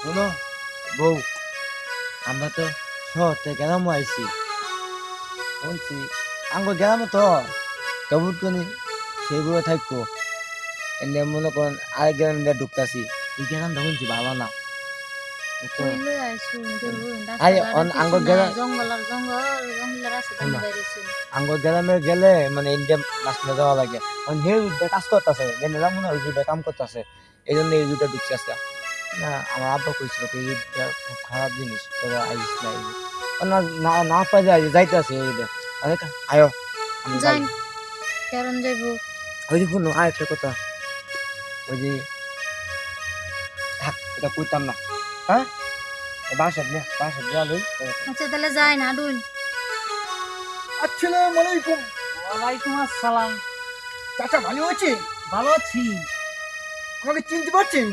শোনো বউ আমরা তো শহর গেলাম আইছি। বলছি আঙ্গ গ্রামে তো। তবুর কোনি সেইগুলো থাকব। এনে মনে করেন আরেক গ্রামে দিয়ে ঢুকতাছি। এই গ্রামটা বলছি ভালো না। আঙ্গ গ্রামে গেলে মানে ইন্ডিয়া যাওয়া লাগে। কাজ করতেছে হয় কাম করতেছে। এই জন্য এই ঢুকছে আজকে। না আমার আব্বা কইছিল কি রুটটা খুব খারাপ জিনিস তোরা আইস না route। না না না পাই যায় যাইতেছে এই রুটে আমি কা- আয়ো আমি যাই। যাই কেরন যাইব? ওই যে শুনো আর একটা কথা। ওই যে থাক এটা কইতাম না। হ্যাঁ? বাসা নে বাসা যা লই আচ্ছা তাহলে যাই না ডুন আসসালামু আলাইকুম ওয়ালাইকুম আসসালাম। চাচা ভালো আছি ভালো আছি। আমাকে চিনতে পারছেন?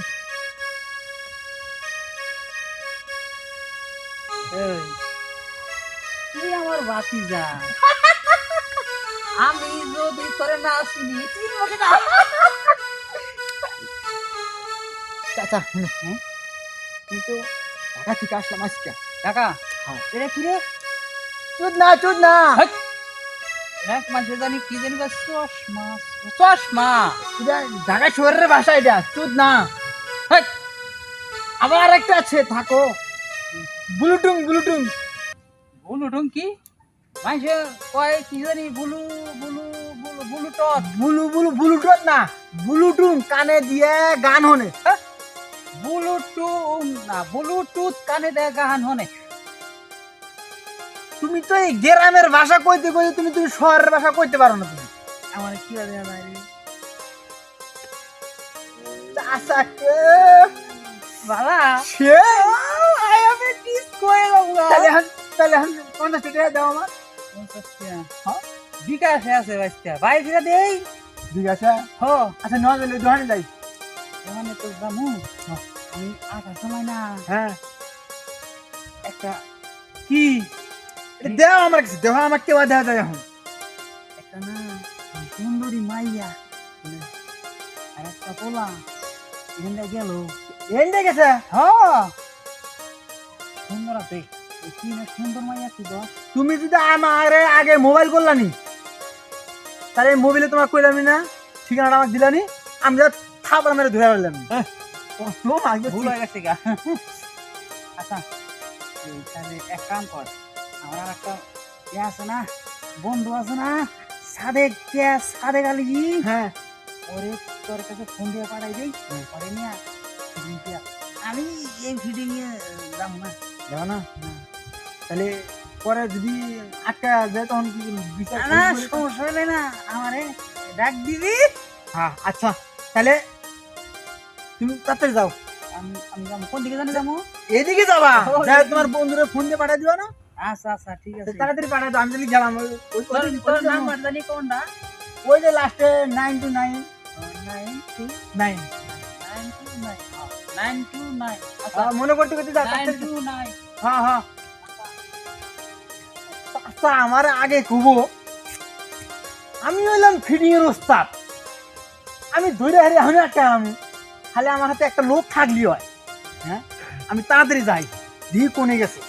তুই আমার বাতি যা আমি যদি করে না আসিনি না। চাচা শুনো হ্যাঁ? তুমি তো ঢাকা থেকে আসলাম আজকে। হ্যাঁ। এটা কি রে? চুদ না চুদ না। এক মাসে জানি কি জানি চশমা চশমা। ঢাকা শহরের ভাষা এটা চুদ না। আবার একটা আছে থাকো। ব্লুটুং ব্লুটুং বুলু টুঙ্কি মাইসে কয় কি জানি বুলু বুলু বুলু বুলু টট বুলু বুলু ব্লুটুথ না ব্লুটুং কানে দিয়ে গান হনে? ব্লুটুথ না ব্লুটুথ কানে দেয় গান হনে। তুমি তো এই গ্রামের ভাষা কইতে কইতে তুমি তুমি শহরের ভাষা কইতে পারো না তুমি। আমার কি হবে না রে? চাচাকে বালা সে এ কিস তাহলে এখন তাহলে এখন পঞ্চাশ টাকা দাও আমার। হ্যাঁ? বিকাশে আছে বাচ্চা। ভাই ফিরে দেই। ঠিক আছে হো। আচ্ছা নয় দিলে দোকানে যাই। মানে তো দামু আমি আসার সময় না। হ্যাঁ। একটা কি? দেও আমার কাছে দেও আমার কেউ দেওয়া যায় এখন। একটা না সুন্দরী মাইয়া। আর একটা পোলা। এখানটা গেল। এন্ডে গেছে? হ্যাঁ সুন্দর আছে। কি সুন্দর মাইয়া কি দশ তুমি যদি আমার আগে মোবাইল করলানি তাহলে মোবাইলে তোমার কইলামি না ঠিকানাটা আমাকে দিলানি আমি যা থাপড় মেরে ধরে ফেললাম হ্যাঁ। আগে ভুল হয়ে গেছে গা। আচ্ছা তাহলে এক কাম কর আমার একটা ইয়ে আছে না বন্ধু আছে না সাদেক গ্যাস সাদেক আলি হ্যাঁ। ওরে তোর কাছে ফোন দিয়ে পাঠাই দেই পরে নিয়ে আমি এই এ যাব না। দেখো না? তাহলে পরে যদি আটকা যায় তখন কি বিচার না? সমস্যা হলে না আমারে ডাক দিবি। হ্যাঁ আচ্ছা। তাহলে তুমি তাড়াতাড়ি যাও। আমি আমি যাব। কোন দিকে জানি যাব? এদিকে যাবা। যাই তোমার বন্ধুরে ফোন দিয়ে পাঠিয়ে দিবা না? আচ্ছা আচ্ছা ঠিক আছে। তাড়াতাড়ি পাঠিয়ে দাও আমি যদি গেলাম। তোর নাম্বার জানি কোনটা? ওই যে লাস্টে nine two nine nine two nine nine two nine nine two nine আচ্ছা মনে করতে করতে যাও নাইন টু নাইন হ্যাঁ হ্যাঁ। আচ্ছা আমার আগে কুবো। আমি হইলাম ফিডিং এর ওস্তাদ। আমি ধরে হারি এখন একটা আমি। খালি আমার হাতে একটা লোক থাকলি হয়। হ্যাঁ? আমি তাড়াতাড়ি যাই। দিয়ে কোনে গেছে।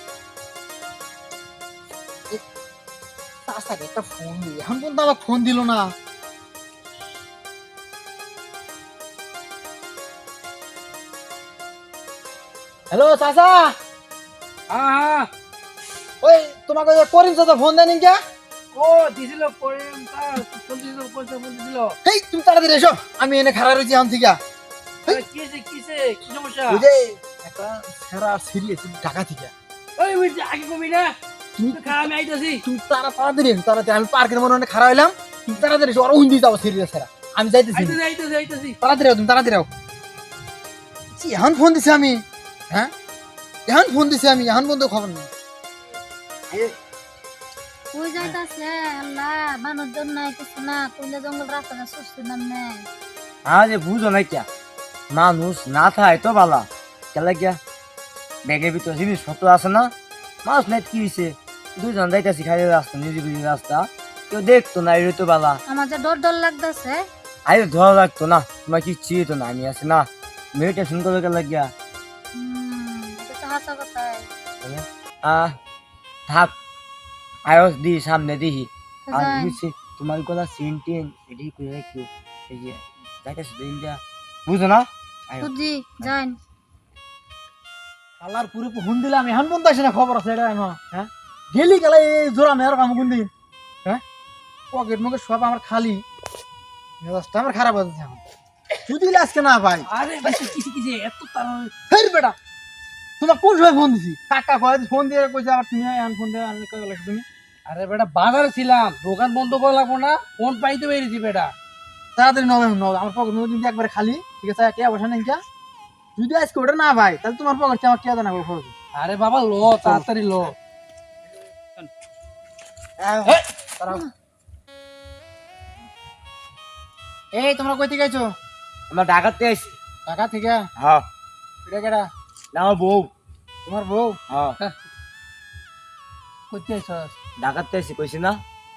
একটা ফোন দিই। এখন পর্যন্ত আমার ফোন দিল না। হ্যালো চাচা? হ্যাঁ ওই তোমাকে ওই করিম চাচা ফোন দেন কে? ও দিছিল তার ফোন দিছিল পয়সা ফোন দিছিল এই তুমি তাড়াতাড়ি এসো আমি এনে খারাপ রয়েছি এখন থেকে। কিসে কিসে কি সমস্যা? ওই যে একটা সেরা সিরিয়াস ঢাকা থেকে। ওই ওই আগে কমি না? তুমি খা আমি আইতাছি। তুমি তারা তাড়াতাড়ি এসো তাড়াতাড়ি আমি পার্কের মনে মনে খারাপ হইলাম। তুমি তাড়াতাড়ি এসো আর উন্দি যাব সিরিয়াস সেরা। আমি যাইতেছি। তাড়াতাড়ি তুমি তাড়াতাড়ি এখন ফোন দিছি আমি। হ্যাঁ? এখন ফোন দিছি আমি এখন বন্ধু খবর নেই। কই যাইতাছে? আল্লাহ মানুষজন নাই কিছু না কইলে জঙ্গল রাস্তাটা সুস্থ নাম নেই আজ বুঝো না কিয়া মানুষ না থাকে তো বালা। কেলা কিয়া ব্যাগের ভিতর জিনিসপত্র আছে না? মানুষ নাই কি হয়েছে দুজন যাইতেছি খালি রাস্তা নিজে রাস্তা। কেউ দেখতো না এর তো বালা। আমার যে ডর ডর লাগতেছে। আরে ধরা লাগতো না। তোমার কি চিয়ে তো না আমি আছি না। মেডিটেশন করে গেলে গিয়া আহ থাক আয়স দি সামনে দিহি। আর বুঝছি তোমার কথা সিন টিন এটি করে রাখিও। এই যে ইন্ডিয়া। বুঝো না? যাই আল্লাহর পুরো ফোন দিলাম এখন আসে না খবর আছে এটা হ্যাঁ? ডেলি গেলে এই জোড়া মেয়ের কাম কোন দিন হ্যাঁ? পকেট মুখে সব আমার খালি। মেজাজটা আমার খারাপ হচ্ছে এখন। যদি আজকে না ভাই আরে বাইস্তা কিসে কিসে এত তার হের বেটা তোমার কোন সময় ফোন দিছি? কাকা কয় ফোন দিয়ে কইছে আবার তুমি এখন ফোন দিয়ে আনলে কয় লাগছে তুমি? আরে বেটা বাজারে ছিলাম দোকান বন্ধ করা লাগবো না ফোন পাইতে পেরেছি বেটা। তাড়াতাড়ি নবে নবে আমার পকেট কিন্তু একবারে খালি ঠিক আছে? কে বসে নেই কে? যদি আজকে ওটা না ভাই তাহলে তোমার পকেট আমার কে জানা খরচ। আরে বাবা লো তাড়াতাড়ি লো। দাঁড়াও। এই তোমরা কই থেকে আইছো? আমরা ঢাকাতে আইছি। ঢাকা থেকে? হ্যাঁ। এটা কেডা? না আমার বউ। তোমার বউ? হ্যাঁ। ঢাকাতে আইছি কইছি না?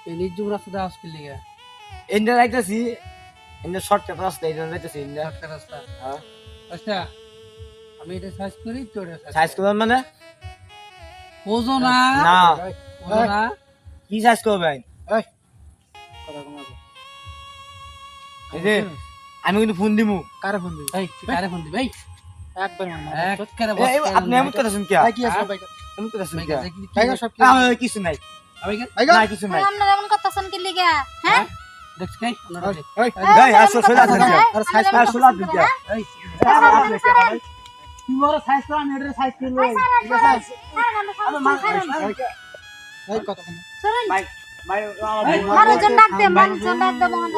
এই নির্জুম রাস্তাতে আসতে লিগে? ইন্ডিয়া যাইতেছি। ইন্ডিয়া শর্টকাট রাস্তা ইন্ডিয়া যাইতেছি ইন্ডিয়া একটা রাস্তা হ্যাঁ। আচ্ছা আমি এটা সার্চ করি তোর সাইজ করবেন মানে? না। না। বোঝো না। কি সাইজ করবেন কথা কমাবো। এই যে আমি কিন্তু ফোন দিমু। কারে ফোন দিবি? এই কারে ফোন দিবি? এই আপনি এমন করতেছেন কে কি আছে ভাই এমন করতেছেন কে ভাই সব কিছু নাই। ভাই কিছু নাই। আপনারা এমন করতেছেন কি লিগা? হ্যাঁ? মানুষজন ডাক দে মানুষজন ডাক দে মোহন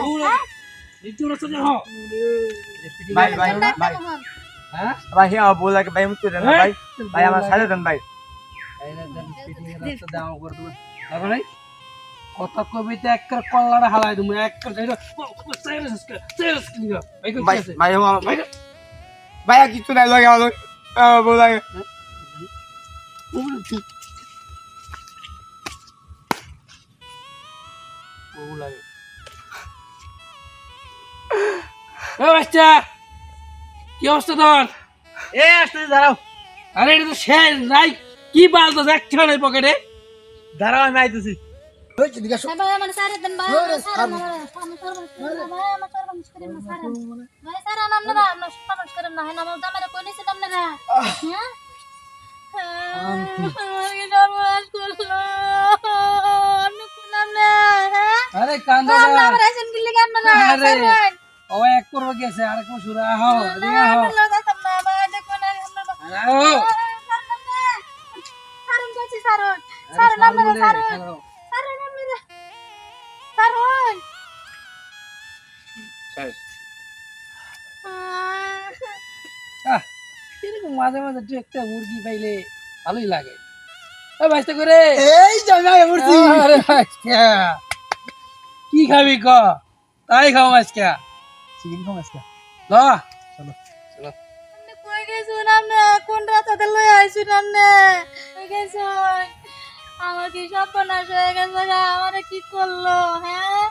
ভাই ভাই ভাই। ভাই হ্যাঁ বলা কে ভাই মুক্তি দেন না ভাই ভাই আমার সাইড দেন ভাই কথা কবিতে একটা কল্লাটা হালাই তুমি একটা ভাই ভাই আমার ভাই ভাই আর কিছু নাই লাগে আমার আহ, বলা কে বাচ্চা কি অবস্থা তোর? এ আসতে দাঁড়াও। আরে এটা তো শেষ নাই। কি বালতো একটা নাই পকেটে দাঁড়াও আমি আইতেছি। আরে কান্দা কি ও এক করব গেছে আর একবার শুরু আহ এদিকে আহ। আমরা যাইতাম না ভাই দেখো আমরা সারুন সারুন সারুন সারুন সারুন আপনারা এরকম মাঝে মাঝে দু একটা মুরগি পাইলে ভালোই লাগে। বাইসটা করে। এই জামাই আরে কি খাবি ক? তাই খাও মাছকা চিকেন খাও আজকে ল আপনি কই গেছুন আপনি কোন রাস্তাতে লই আইছুন আপনি কই গেছুন আমার কি সর্বনাশ হয়ে গেছে গা আমারে কি করল হ্যাঁ?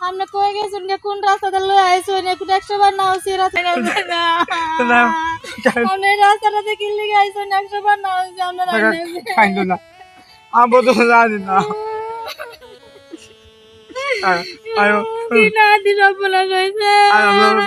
আপনি কই গেছুন কোন রাস্তাতে লই আইছুন একটু একশো বার না হচ্ছে রাস্তা না। আপনি রাস্তাটাতে কি লিগে আইছুন একশো বার না আপনারা তো জানি না। আর কি না দিন আপনারা কইছে আর আমরা